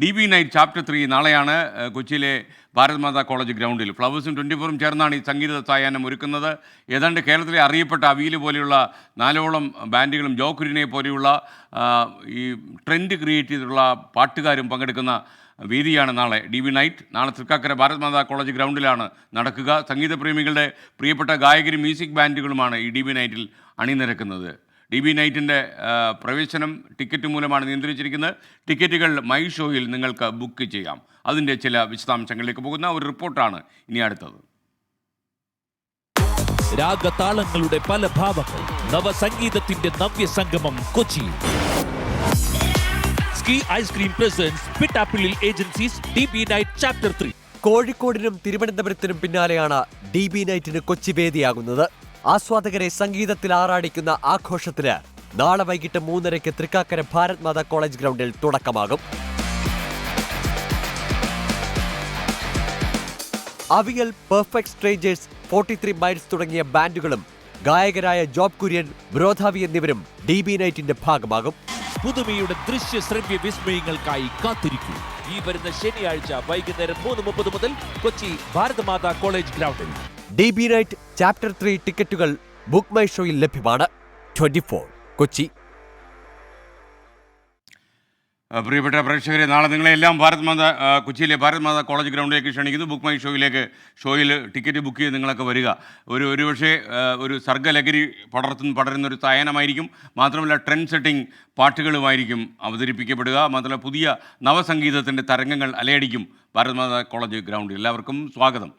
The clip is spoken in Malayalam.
D B night chapter three നാളെയാണ് കൊച്ചിയിലെ ഭാരത് മാതാ കോളേജ് ഗ്രൗണ്ടിൽ. ഫ്ലവേഴ്സും ട്വന്റി ഫോറും ചേർന്നാണ് ഈ സംഗീത സായാഹ്നം ഒരുക്കുന്നത്. ഏതാണ്ട് കേരളത്തിലെ അറിയപ്പെട്ട അവീൽ പോലെയുള്ള നാലോളം ബാൻഡുകളും ജോക്കുരിനെ പോലെയുള്ള ഈ ട്രെൻഡ് ക്രിയേറ്റ് ചെയ്തിട്ടുള്ള പാട്ടുകാരും പങ്കെടുക്കുന്ന വേദിയാണ് നാളെ ഡി ബി നൈറ്റ് നാളെ തൃക്കാക്കര ഭാരത് മാതാ കോളേജ് ഗ്രൗണ്ടിലാണ് നടക്കുക. സംഗീതപ്രേമികളുടെ പ്രിയപ്പെട്ട ഗായകരും മ്യൂസിക് ബാൻഡുകളുമാണ് ഈ ഡി ബി നൈറ്റിൽ അണിനിരക്കുന്നത്. ഡി ബി നൈറ്റിന്റെ പ്രവേശനം ടിക്കറ്റ് മൂലമാണ് നിയന്ത്രിച്ചിരിക്കുന്നത്. ടിക്കറ്റുകൾ മൈ ഷോയിൽ നിങ്ങൾക്ക് ബുക്ക് ചെയ്യാം. അതിന്റെ ചില വിശദാംശങ്ങളിലേക്ക് പോകുന്ന ഒരു റിപ്പോർട്ടാണ് ഇനി അടുത്തത്. രാഗതാളങ്ങളുടെ പല ഭാവങ്ങൾ നവസംഗീതത്തിന്റെ നവ്യ സംഗമം Kochi ski ice cream presents Pittappillil agencies D B night chapter three കോഴിക്കോടിനും തിരുവനന്തപുരത്തിനും പിന്നാലെയാണ് ഡി ബി നൈറ്റിന് കൊച്ചി വേദിയാകുന്നത്. ആസ്വാദകരെ സംഗീതത്തിൽ ആറാടിക്കുന്ന ആഘോഷത്തിന് നാളെ വൈകിട്ട് മൂന്നരയ്ക്ക് തൃക്കാക്കര ഭാരത് മാതാ കോളേജ് ഗ്രൗണ്ടിൽ തുടക്കമാകും. Avial perfect strangers forty three miles തുടങ്ങിയ ബാൻഡുകളും ഗായകരായ ജോബ് കുര്യൻ ബ്രോധാവി എന്നിവരും ഡി ബി നൈറ്റിന്റെ ഭാഗമാകും. പുതുമയുടെ ദൃശ്യ ശ്രവ്യ വിസ്മയങ്ങൾക്കായി കാത്തിരിക്കൂ. ഈ വരുന്ന ശനിയാഴ്ച വൈകുന്നേരം മൂന്ന് മുപ്പത് മുതൽ കൊച്ചി ഭാരതമാതാ കോളേജ് ഗ്രൗണ്ടിൽ. D B night chapter three ടിക്കറ്റുകൾ ബുക്ക് മൈ ഷോയിൽ ലഭ്യമാണ്. Twenty four Kochi. പ്രിയപ്പെട്ട പ്രേക്ഷകരെ നാളെ നിങ്ങളെ എല്ലാം ഭാരത് മാത കൊച്ചിയിലെ ഭാരത് മാതാ കോളേജ് ഗ്രൗണ്ടിലേക്ക് ക്ഷണിക്കുന്നു. ബുക്ക് മൈ ഷോയിലേക്ക് ഷോയിൽ ടിക്കറ്റ് ബുക്ക് ചെയ്ത് നിങ്ങളൊക്കെ വരിക. ഒരു ഒരുപക്ഷെ ഒരു സർഗലഹരി പടർത്തുന്ന പടരുന്ന ഒരു തായനമായിരിക്കും മാത്രമല്ല ട്രെൻഡ് സെറ്റിംഗ് പാട്ടുകളുമായിരിക്കും അവതരിപ്പിക്കപ്പെടുക. മാത്രമല്ല പുതിയ നവസംഗീതത്തിന്റെ തരംഗങ്ങൾ അലയടിക്കും ഭാരത് മാതാ കോളേജ് ഗ്രൗണ്ടിൽ. എല്ലാവർക്കും സ്വാഗതം.